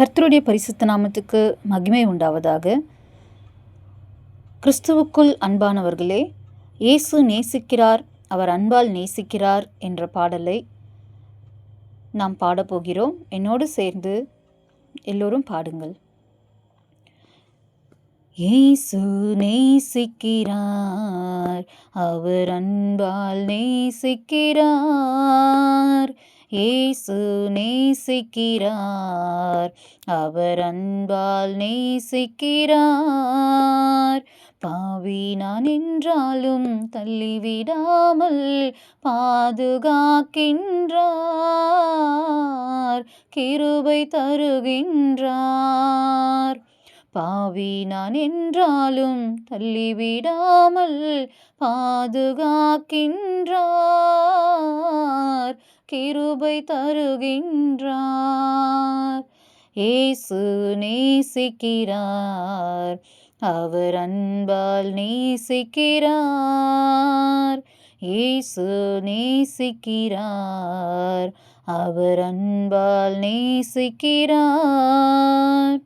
கர்த்தருடைய பரிசுத்த நாமத்துக்கு மகிமை உண்டாவதாக. கிறிஸ்துவுக்குள் அன்பானவர்களே இயேசு நேசிக்கிறார் அவர் அன்பால் நேசிக்கிறார் என்ற பாடலை நாம் பாடப்போகிறோம். என்னோடு சேர்ந்து எல்லோரும் பாடுங்கள். இயேசு நேசிக்கிறார் அவர் அன்பால் நேசிக்கிறார். இயேசு நேசிக்கிறார். அவர் அன்பால் நேசிக்கிறார். பாவி நான் என்றாலும் தள்ளிவிடாமல் பாதுகாக்கின்றார். கிருபை தருகின்றார். பாவி நான் என்றாலும் தள்ளிவிடாமல் பாதுகாக்கின்றார். கிருபை தருகின்றார். ஏசு நேசிக்கிறார். அவர் அன்பால் நேசிக்கிறார். இயேசு நேசிக்கிறார். அவர் அன்பால் நேசிக்கிறார்.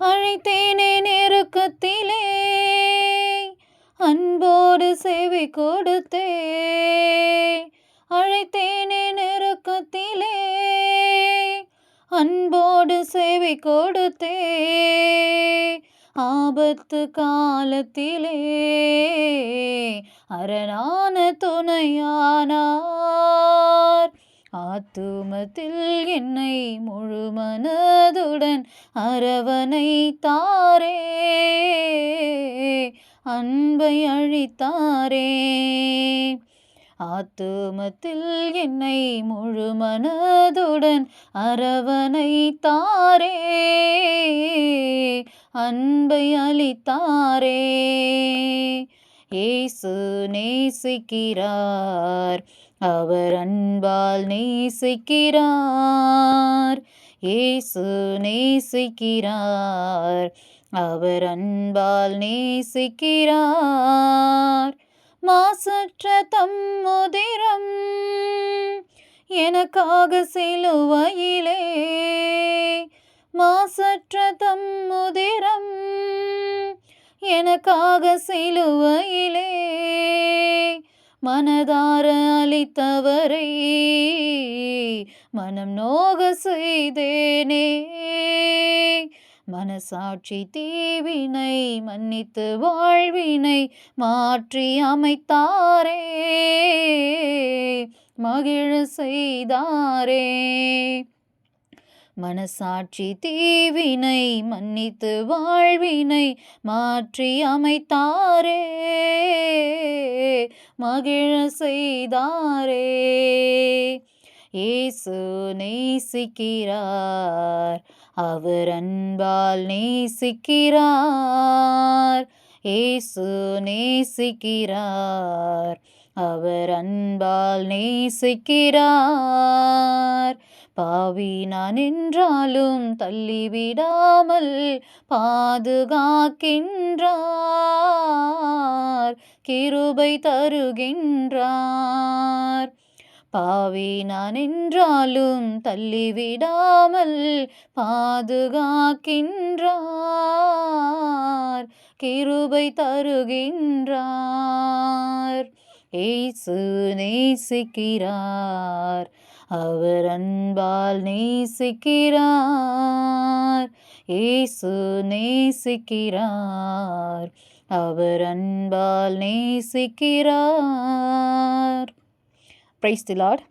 அழைத்தேனே நெருக்கத்திலே. அன்போடு செவி கொடுத்தே. நெருக்கத்திலே அன்போடு செவி கொடுத்தே. ஆபத்து காலத்திலே அரணான துணையானார். ஆத்துமத்தில் என்னை முழு மனதுடன் அரவணைத்தாரே. அன்பை அழித்தாரே. ஆத்துமத்தில் என்னை முழு மனதுடன் அரவணைத்தாரே. அன்பை அளித்தாரே. ஏசு நேசிக்கிறார் அவர் அன்பால் நேசிக்கிறார். ஏசு நேசிக்கிறார் அவர் அன்பால் நேசிக்கிறார். மாசற்ற தம்முதிரம் எனக்காக சிலுவையிலே மாசற்ற தம்முதிரம் எனக்காக சிலுவையிலே மனதார அளித்தவரை மனம் நோக செய்தேனே. மனசாட்சி தீவினை மன்னித்து வாழ்வினை மாற்றி அமைத்தாரே. மகிழ செய்தாரே. மனசாட்சி தீவினை மன்னித்து வாழ்வினை மாற்றி அமைத்தாரே. மகிழ செய்தாரே. இயேசு நேசிக்கிறார். அவர் அன்பால் நேசிக்கிறார். இயேசு நேசிக்கிறார். அவர் அன்பால் நேசிக்கிறார். பாவி நான் என்றாலும் தள்ளிவிடாமல் பாதுகாக்கின்றார். கிருபை தருகின்றார். பாவி நான் என்றாலும் தள்ளிவிடாமல் பாதுகாக்கின்றார் கிருபை தருகின்றார். ஏசு நேசிக்கிறார் அவர் அன்பால் நேசிக்கிறார். ஏசு நேசிக்கிறார் அவர் அன்பால் நேசிக்கிறார். Praise the Lord.